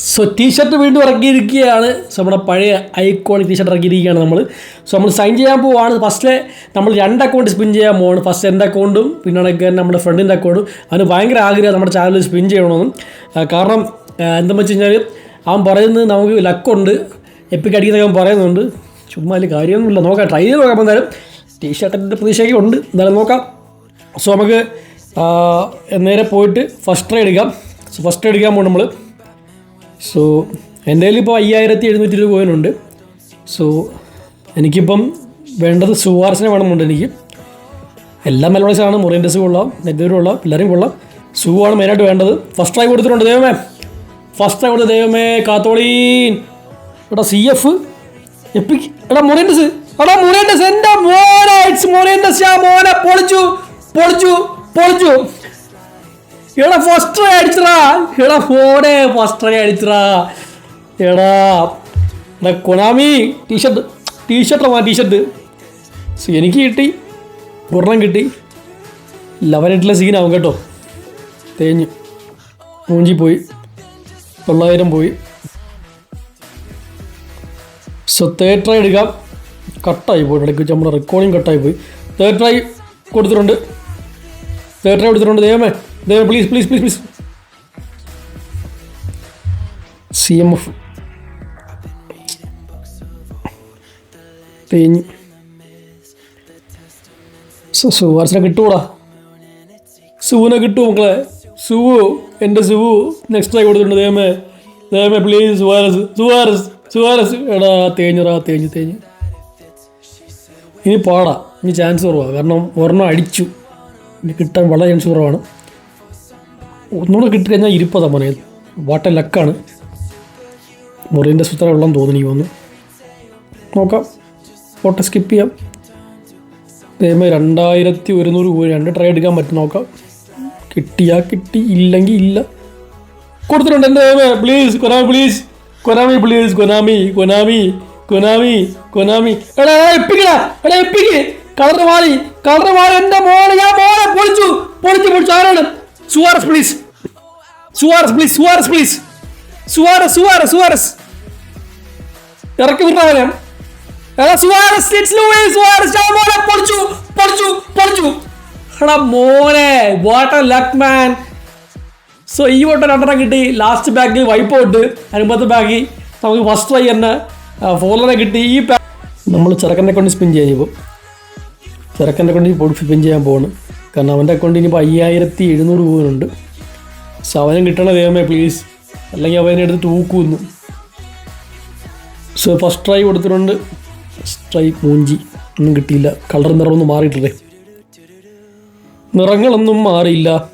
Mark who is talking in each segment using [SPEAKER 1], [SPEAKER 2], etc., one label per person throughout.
[SPEAKER 1] So T shirt വീണ്ടും ഇറക്കിയിരിക്കുകയാണ് നമ്മുടെ പഴയ ഐ ക്വാളിറ്റി ടീ ഷർട്ട് ഇറക്കിയിരിക്കുകയാണ് നമ്മൾ. സോ നമ്മൾ സൈൻ ചെയ്യാൻ പോവുകയാണ് ഫസ്റ്റ് നമ്മൾ രണ്ട് അക്കൗണ്ട് സ്പിൻ ചെയ്യാൻ പോവാണ്. ഫസ്റ്റ് എന്റെ അക്കൗണ്ടും പിന്നെ കണക്ക് തന്നെ നമ്മുടെ ഫ്രണ്ടിന്റെ അക്കൗണ്ടും അതിന് ഭയങ്കര ആഗ്രഹം നമ്മുടെ ചാനലിൽ സ്പിൻ ചെയ്യണമെന്നും. കാരണം എന്താണെന്ന് വെച്ച് കഴിഞ്ഞാൽ അവൻ പറയുന്നത് നമുക്ക് ലക്കുണ്ട് എപ്പിക്ക് അടിക്കുന്നൊക്കെ അവൻ പറയുന്നുണ്ട്. ചുമ്മാ അതിൽ കാര്യമൊന്നുമില്ല. നോക്കാം ട്രൈ ചെയ്ത് നോക്കാം എന്തായാലും. ടീഷർട്ടിന്റെ പ്രതീക്ഷയൊക്കെ ഉണ്ട്. എന്തായാലും നോക്കാം. സോ നമുക്ക് നേരെ പോയിട്ട് ഫസ്റ്റ് ട്രൈ എടുക്കാം. ഫസ്റ്റ് എടുക്കാൻ പോകും നമ്മൾ സോ എന്റെ കയ്യിൽ ഇപ്പോൾ അയ്യായിരത്തി എഴുന്നൂറ്റി ഇരുപത് കോയിനുണ്ട് സോ എനിക്കിപ്പം വേണ്ടത് സുവാർസിനെ വേണമെന്നുണ്ട് എനിക്ക്. എല്ലാ മെലോഡീസാണ് മുറിയൻഡസ് കൊള്ളാം. നെഗറ്റീവ് കൊള്ളാം. എല്ലാവരും കൊള്ളാം. സുവാണ് മെയിനായിട്ട് വേണ്ടത്. ഫസ്റ്റ് ട്രൈ കൊടുത്തിട്ടുണ്ട്. ദൈവമേ. ഫസ്റ്റ് ട്രൈ കൊടുത്ത ദൈവമേ. കാത്തോളീൻ. എടാ സി എഫ് എപ്പിക്ക് എടാ മുറിയൻഡസ് എടാ മുറിയൻഡസ് എന്റെ മോനെ ഇറ്റ്സ് മുറിയൻഡസ് ആ മോനെ പൊളിച്ചു. പൊളിച്ചു. പൊളിച്ചു. എടാ ഫസ്റ്റ് അടിച്ചടാ. എടാ ഫോണേ ഫസ്റ്റ് അടിച്ചടാ. എടാ എടാ കൊണാമി ടീഷർട്ട് ടീഷർട്ട് മാ ടീഷർട്ട് എനിക്ക് കിട്ടി. ഒരെണ്ണം കിട്ടി. ലവനായിട്ടുള്ള സീനാവും കേട്ടോ. തേഞ്ഞു. മൂഞ്ചി പോയി. തൊള്ളായിരം പോയി. സോ തേർഡ് ട്രൈ എടുക്കാം. കട്ടായി പോയി. ഇടയ്ക്ക് നമ്മുടെ റെക്കോർഡിങ് കട്ടായി പോയി. തേർഡ് ട്രൈ കൊടുത്തിട്ടുണ്ട്. തേർഡ് എടുത്തിട്ടുണ്ട് ദൈവമേ ദൈവം please please please please C M F തേഞ്ഞ്. സുവാർസിനെ കിട്ടൂടാ. സുവിനെ കിട്ടുമോ മക്കളെ. സുവു എന്റെ സുവു. നെക്സ്റ്റ് ആയി കൊടുത്തിട്ടുണ്ട്. ദൈവമേ ദൈവമേ പ്ലീസ് സുവാരസ് സുവാരസ് സുവാരസ്. എടാ തേഞ്ഞുറാ തേഞ്ഞ് തേഞ്ഞ്. ഇനി പാടാ. ഇനി ചാൻസ് കുറവാണ് കാരണം ഒരെണ്ണം അടിച്ചു. കിട്ടാൻ വളരെ ചാൻസ് കുറവാണ്. ഒന്നുകൂടെ കിട്ടിക്കഴിഞ്ഞാൽ ഇരിപ്പതാ മോനെ. വാട്ട ലക്കാണ് മുറിന്റെ സുത്ര വെള്ളം തോന്നി എനിക്ക് തോന്നുന്നു. നോക്കാം. ഫോട്ടോ സ്കിപ്പ് ചെയ്യാം. അതേമാതിരി രണ്ടായിരത്തി ഒരുന്നൂറ് കോഴി രണ്ട് ട്രൈ എടുക്കാൻ പറ്റും. നോക്കാം. കിട്ടിയാ കിട്ടി ഇല്ലെങ്കിൽ ഇല്ല. കൊടുത്തിട്ടുണ്ട് എന്റെ please Konami please Konami please Konami Konami Konami Konami എടാ എപ്പിക്കടാ? എടാ എപ്പിക്ക്? കളർ മാറി കളർ മാറി എന്റെ മോളെ ഞാൻ മോളെ പൊളിച്ചു പൊളിച്ചു പൊളിച്ചു. ആരാണ്? Suarez please Suarez please Suarez please Suarez Suarez Suarez ഇറക്കി ഇറ്റ്സ് ലൂയിസ് പൊളിച്ചു പൊളിച്ചു പൊളിച്ചു. മോനെ സോ ഈ കിട്ടി. ലാസ്റ്റ് ബാഗിൽ വൈപ്പ് ഔട്ട് അനുബന്ധ ബാഗ് നമുക്ക് ഫസ്റ്റ് ട്രൈ തന്നെ ഫോളറെ കിട്ടി. ഈ നമ്മൾ ചെറുക്കനെ കൊണ്ട് സ്പിൻ ചെയ്യുമ്പോൾ ചെറുക്കന്റെ അക്കൗണ്ടിൽ പോയി സ്പിൻ ചെയ്യാൻ പോവാണ്. കാരണം അവന്റെ അക്കൗണ്ടിൽ ഇനിയിപ്പോൾ അയ്യായിരത്തി എഴുന്നൂറ് പോകുന്നുണ്ട് സവനം കിട്ടണ ദൈവമേ പ്ലീസ് അല്ലെങ്കിൽ അവനെ എടുത്ത് തൂക്കുന്നു. സോ ഫസ്റ്റ് ട്രൈ കൊടുത്തിട്ടുണ്ട്. ട്രൈ മൂഞ്ചി. ഒന്നും കിട്ടിയില്ല. കളർ നിറമൊന്നും മാറിയിട്ടില്ലേ? നിറങ്ങളൊന്നും മാറിയില്ല.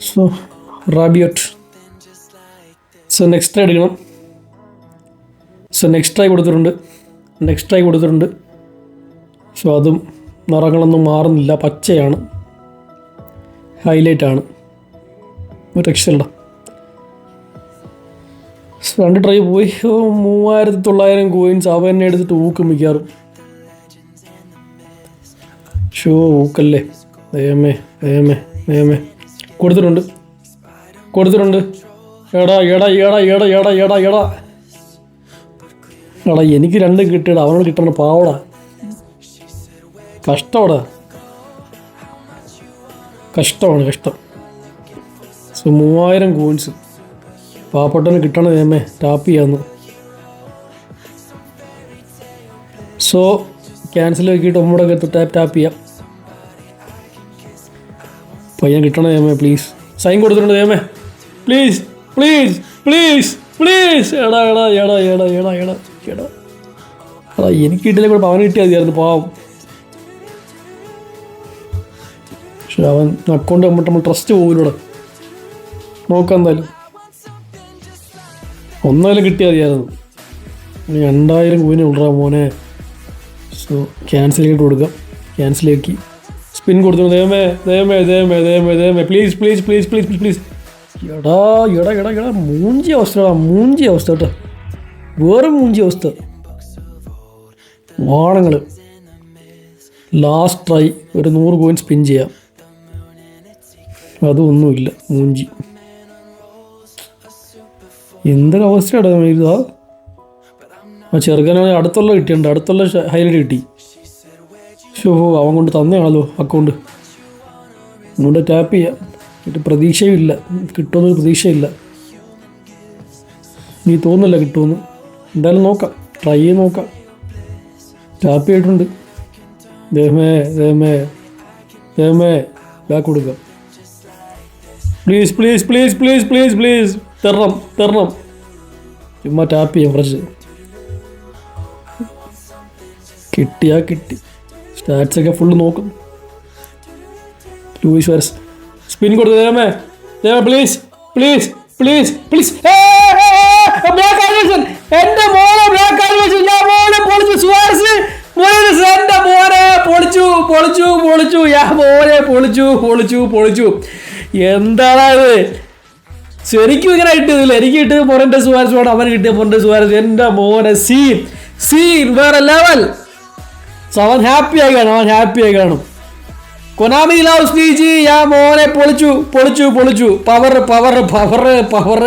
[SPEAKER 1] So Rabiot so next try എടുക്കണം. സോ നെക്സ്റ്റ് ട്രൈ കൊടുത്തിട്ടുണ്ട്. നെക്സ്റ്റ് ട്രൈ കൊടുത്തിട്ടുണ്ട്. സോ അതും നിറങ്ങളൊന്നും മാറുന്നില്ല. പച്ചയാണ്. ഹൈലൈറ്റ് ആണ്. ഒരു രക്ഷയില്ല രണ്ട് ട്രൈ പോയി. മൂവായിരത്തി തൊള്ളായിരം കോയിൻസ് അവ തന്നെ എടുത്തിട്ട് ഊക്കും മിക്കാറും ഷോ ഊക്കല്ലേ? ദയമേ ദയമേ ദയമേ കൊടുത്തിട്ടുണ്ട്. കൊടുത്തിട്ടുണ്ട്. എടാ എടാ എടാ എടാ എടാ എടാ എടാ. എടാ എനിക്ക് രണ്ടും കിട്ടിയടാ. അവനോട് കിട്ടണ പാവടാ. കഷ്ടമാടാ കഷ്ടമാണ് കഷ്ടം. സോ മൂവായിരം കോയിൻസ് പാവപ്പെട്ടവന് കിട്ടണ നിയമേ ടാപ്പ് ചെയ്യാന്ന്. സോ ക്യാൻസൽ ആക്കിയിട്ട് അകത്ത് ടാപ്പ് ടാപ്പ് ചെയ്യാം. പയ്യൻ കിട്ടണ ഏമേ പ്ലീസ് സൈൻ കൊടുത്തിട്ടുണ്ട് ഏമേ പ്ലീസ് പ്ലീസ് പ്ലീസ് പ്ലീസ് എടാ എടാ എടാ എടാ എടാ എടാ എടാ. എനിക്ക് കിട്ടില്ല കൂടെ പവൻ കിട്ടിയാൽ മതിയായിരുന്നു പാവം. പക്ഷെ അവൻ അക്കൗണ്ട് നമ്മൾ നമ്മൾ ട്രസ്റ്റ് പോകില്ലൂടെ നോക്കാം എന്തായാലും. ഒന്നായാലും കിട്ടിയാൽ മതിയായിരുന്നു. രണ്ടായിരം കൂവിനെ ഉള്ളറാ മോനെ. സോ ക്യാൻസൽ ചെയ്തിട്ട് കൊടുക്കാം. ക്യാൻസലാക്കി സ്പിൻ കൊടുത്തു. ദയമേ ദയമേ ദയമേ ദയമേ ദയമേ please please please please please please എടാ എടാ എടാ എടാ. മൂഞ്ചി അവസ്ഥ എടാ. മൂഞ്ചി അവസ്ഥ കേട്ടോ. വേറെ മൂഞ്ചി അവസ്ഥ. വാണങ്ങൾ ലാസ്റ്റ് ട്രൈ ഒരു നൂറ് കോയിൻ സ്പിൻ ചെയ്യാം. അതൊന്നുമില്ല മൂഞ്ചി. എന്തൊരു അവസ്ഥയാണ് ഇതാ? ആ ചെറുക്കനാണെങ്കിൽ അടുത്തുള്ള കിട്ടിയിട്ടുണ്ട് അടുത്തുള്ള ഹൈലൈറ്റ് കിട്ടി. ഷോ അവൻ കൊണ്ട് തന്നെയാണല്ലോ അക്കൗണ്ട് അതുകൊണ്ട് ടാപ്പ് ചെയ്യാം. എന്നിട്ട് പ്രതീക്ഷയില്ല കിട്ടുമെന്നൊരു പ്രതീക്ഷയില്ല. നീ തോന്നില്ല കിട്ടുമെന്ന്. എന്തായാലും നോക്കാം. ട്രൈ ചെയ്ത് നോക്കാം. ടാപ്പ് ചെയ്തിട്ടുണ്ട്. ദേഹമേ ദേഹമേ ദേഹമേ ബാക്ക് കൊടുക്കാം. Please please please please please please തരണം തരണം. ചുമ്മാ ടാപ്പ് ചെയ്യാം കുറച്ച് കിട്ടിയാ കിട്ടി. സ്റ്റാറ്റ്സ് ഒക്കെ ഫുള്ള് നോക്കും. ലൂയിസ് വരസ് സ്പിൻ കൊടുത്തു തരാമേ ദേമേ പ്ലീസ് പ്ലീസ് പ്ലീസ് പ്ലീസ് എന്റെ മോനെ ബ്ലാക്ക് ആനിമേഷൻ ഞാൻ മോനെ പൊളിച്ചു സുവാർസ് മോനെ എന്റെ മോനെ പൊളിച്ചു പൊളിച്ചു പൊളിച്ചു. യാ മോനെ പൊളിച്ചു പൊളിച്ചു പൊളിച്ചു. എന്താണ് ഇത് ശരിക്കും ഇങ്ങനെ കിട്ടിയതില്ല. എനിക്ക് കിട്ടിയത് പൊറന്റെ സുവാരസ് വേണം അവന് കിട്ടിയ പൊറന്റെ സുവാരസ് എന്റെ മോനെ സീൻ. സീൻ വേറെ ലെവൽ സോ അവൻ ഹാപ്പി ആയി കാണും. അവൻ ഹാപ്പി ആയി കാണും. കൊനാമി ലവ് സ്നീജി യാ മോനെ പൊളിച്ചു പൊളിച്ചു പൊളിച്ചു. Power power power power